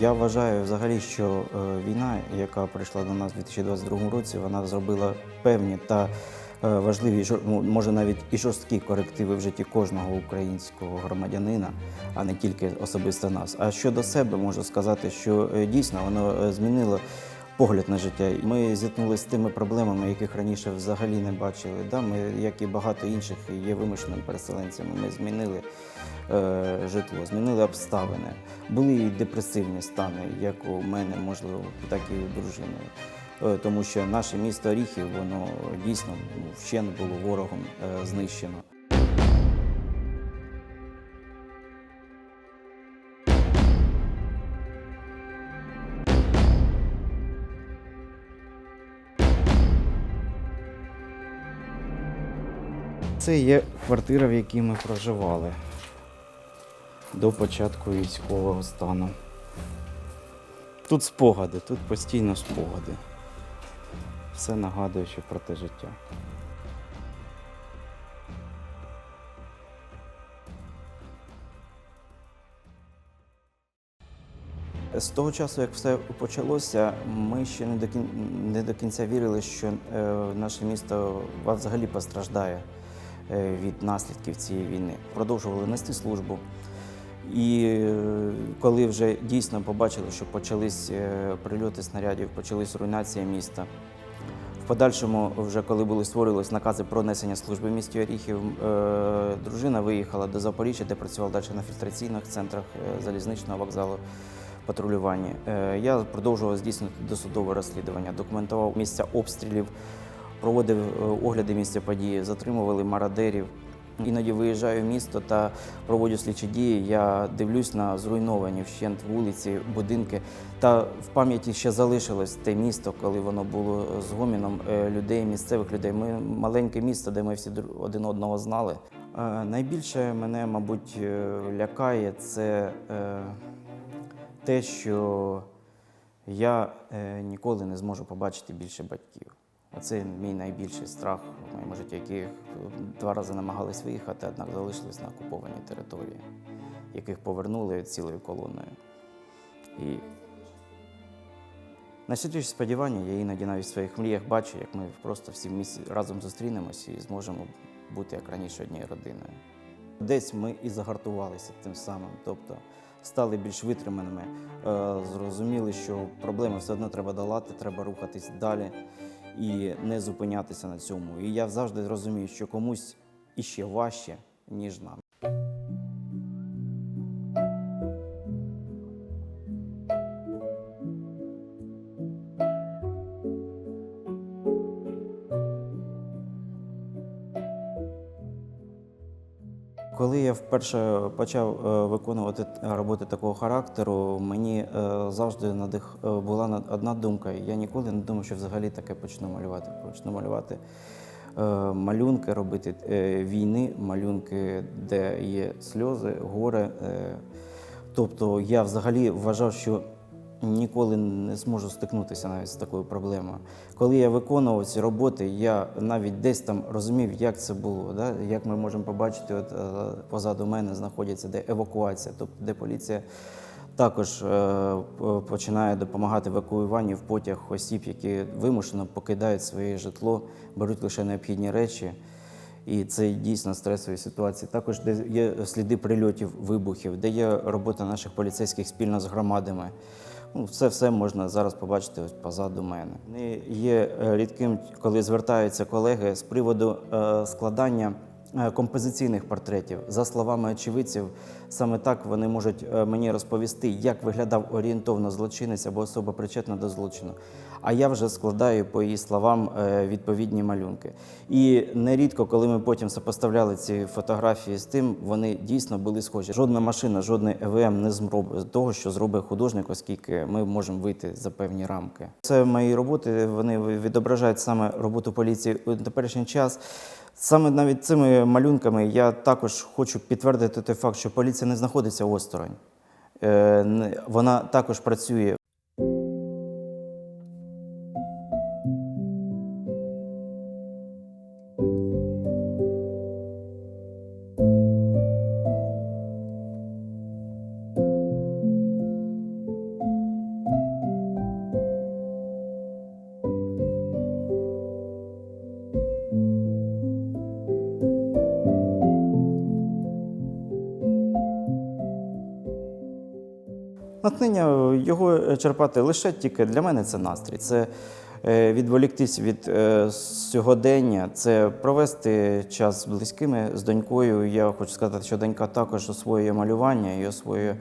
Я вважаю взагалі, що е, війна, яка прийшла до нас у 2022 році, вона зробила певні та е, важливі, ну, може навіть і жорсткі корективи в житті кожного українського громадянина, а не тільки особисто нас. А щодо себе можу сказати, що е, дійсно воно змінило. Погляд на життя. Ми зіткнулися з тими проблемами, яких раніше взагалі не бачили. Да, ми, як і багато інших, є вимушеними переселенцями. Ми змінили е, житло, змінили обставини. Були і депресивні стани, як у мене, можливо, так і у дружини. Е, Тому що наше місто Оріхів, воно дійсно ну, вщент було ворогом е, знищено. Це є квартира, в якій ми проживали до початку військового стану. Тут спогади, тут постійно спогади. Все нагадуючи про те життя. З того часу, як все почалося, ми ще не до, кінця вірили, що е, наше місто взагалі постраждає від наслідків цієї війни. Продовжували нести службу. І е, коли вже дійсно побачили, що почались е, прильоти снарядів, почались руйнація міста. В подальшому, вже коли були створились накази про несення служби в місті Оріхів, е, дружина виїхала до Запоріжжя, де працювала далі на фільтраційних центрах е, залізничного вокзалу патрулювання. Е, Я продовжував здійснювати досудове розслідування, документував місця обстрілів, проводив е, огляди місця події, затримували мародерів. Іноді виїжджаю в місто та проводжу слідчі дії. Я дивлюсь на зруйновані вщент вулиці, будинки. Та в пам'яті ще залишилось те місто, коли воно було з гоміном е, людей, місцевих людей. Ми маленьке місто, де ми всі один одного знали. Е, Найбільше мене, мабуть, лякає це те, що я ніколи не зможу побачити більше батьків. Оце мій найбільший страх в моєму житті, які два рази намагались виїхати, однак залишились на окупованій території, яких повернули цілою колоною. І найсвітліші сподівання, я іноді навіть в своїх мріях бачу, як ми просто всі в місті разом зустрінемося і зможемо бути як раніше однією родиною. Десь ми і загартувалися тим самим, тобто стали більш витриманими, е, зрозуміли, що проблеми все одно треба долати, треба рухатись далі і не зупинятися на цьому. І я завжди розумію, що комусь іще важче, ніж нам. Коли я вперше почав е, виконувати роботи такого характеру, мені е, завжди надих е, була на- одна думка. Я ніколи не думав, що взагалі таке почну малювати. Почну малювати малюнки, робити війни, малюнки, де є сльози, горе. Тобто я взагалі вважав, що ніколи не зможу стикнутися навіть з такою проблемою. Коли я виконував ці роботи, я навіть десь там розумів, як це було. Да? Як ми можемо побачити, от, е, позаду мене знаходиться де евакуація, тобто де поліція також е, починає допомагати в евакуюванні в потяг осіб, які вимушено покидають своє житло, беруть лише необхідні речі. І це дійсно стресові ситуації. Також де є сліди прильотів, вибухів, де є робота наших поліцейських спільно з громадами. Ну, це все можна зараз побачити ось позаду мене. Не є е, рідким, коли звертаються колеги з приводу е, складання композиційних портретів. За словами очевидців, саме так вони можуть е, мені розповісти, як виглядав орієнтовно злочинець або особа причетна до злочину. А я вже складаю по її словам е, відповідні малюнки. І нерідко, коли ми потім сопоставляли ці фотографії з тим, вони дійсно були схожі. Жодна машина, жодний ЕВМ не зробить того, що зробить художник, оскільки ми можемо вийти за певні рамки. Це мої роботи. Вони відображають саме роботу поліції у теперішній час. Саме навіть цими малюнками я також хочу підтвердити той факт, що поліція не знаходиться осторонь. Е, Вона також працює Натхнення його черпати лише тільки для мене це настрій. Це е, відволіктись від е, сьогодення, це провести час з близькими, з донькою. Я хочу сказати, що донька також освоює малювання і освоює,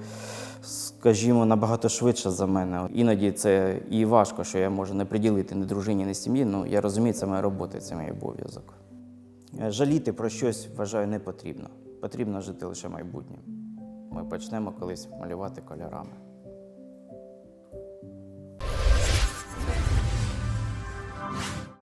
скажімо, набагато швидше за мене. Іноді це і важко, що я можу не приділити ні дружині, ні сім'ї. Ну я розумію, це моя робота, це мій обов'язок. Е, Жаліти про щось, вважаю, не потрібно. Потрібно жити лише майбутнім. Ми почнемо колись малювати кольорами.